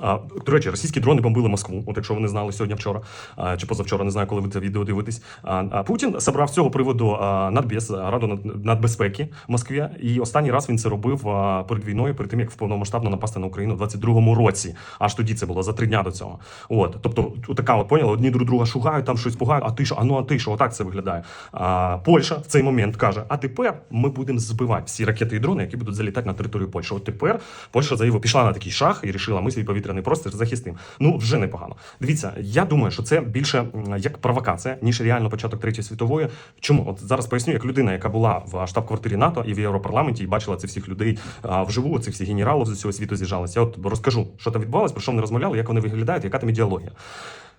А, до речі, російські дрони бомбили Москву. От якщо ви не знали сьогодні, вчора а, чи позавчора, не знаю, коли ви це відео дивитесь. А, а Путін собрав з цього приводу а, Нацбез, а, Раду над- нацбезпеки в Москві. І останній раз він це робив а, перед війною, перед тим як повномасштабно напасти на Україну у 22-му році. Аж тоді це було за три дня до цього. От, тобто, така от поняли, одні друг друга шугають, там щось пугають. А ти що? А ну а ти що? Отак це виглядає. А, Польща в цей момент каже: а тепер ми будемо збивати всі ракети і дрони, які будуть залітати на територію Польщі. От тепер Польща заявила, пішла на такий шаг і рішила, ми свій повітряний простір захистим. Ну вже непогано. Дивіться, я думаю, що це більше як провокація, ніж реально початок третьої світової. Чому? От зараз поясню, як людина, яка була в штаб-квартирі НАТО і в Європарламенті, і бачила цих всіх людей вживу, цих всіх генералів з усього світу з'їжджалися. Я от розкажу, що там відбувалося, про що вони розмовляли, як вони виглядають, яка там ідеологія.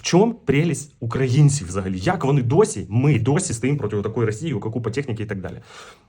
в чому прелість українців взагалі? Як вони досі, ми досі стоїмо проти такої Росії, у купа техніки і так далі.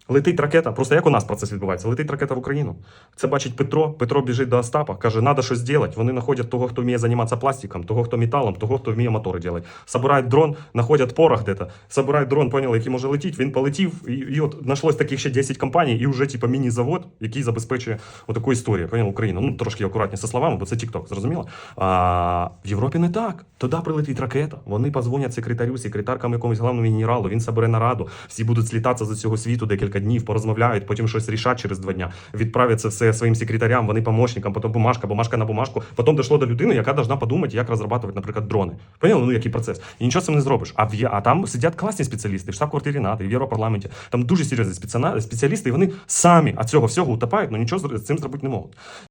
Летить ракета, просто як у нас процес відбувається? Летить ракета в Україну. Це бачить Петро. Петро біжить до Остапа, каже, треба щось зробити. Вони знаходять того, хто вміє займатися пластиком, того, хто металом, того, хто вміє мотори робити. Собирають дрон, знаходять порох де-то, собирають дрон, поняли, який може летіти. Він полетів, і, і от знайшлось таких ще 10 компаній, і вже типу, міні-завод, який забезпечує отаку історію. Поняли, Україну. Ну трошки акуратні зі словами, бо це TikTok, зрозуміло? А в Європі не так. Туди прилетить ракета. Вони позвонять секретарю, секретаркам якомусь головному генералу. Він собере нараду. Всі будуть слітатися з цього світу декілька днів, порозмовляють, потім щось рішать через два дня. Відправлять це все своїм секретарям, вони помощникам, потім бумажка, бумажка на бумажку. Потім дійшло до людини, яка должна подумати, як розробляти, наприклад, дрони. Поняли? Ну який процес? І нічого цим не зробиш. А в а там сидять класні спеціалісти в штаб-квартирі НАТО, в Європарламенті. Там дуже серйозні спеціалісти, і вони самі від цього всього утопають, але нічого з з цим зробити не можуть.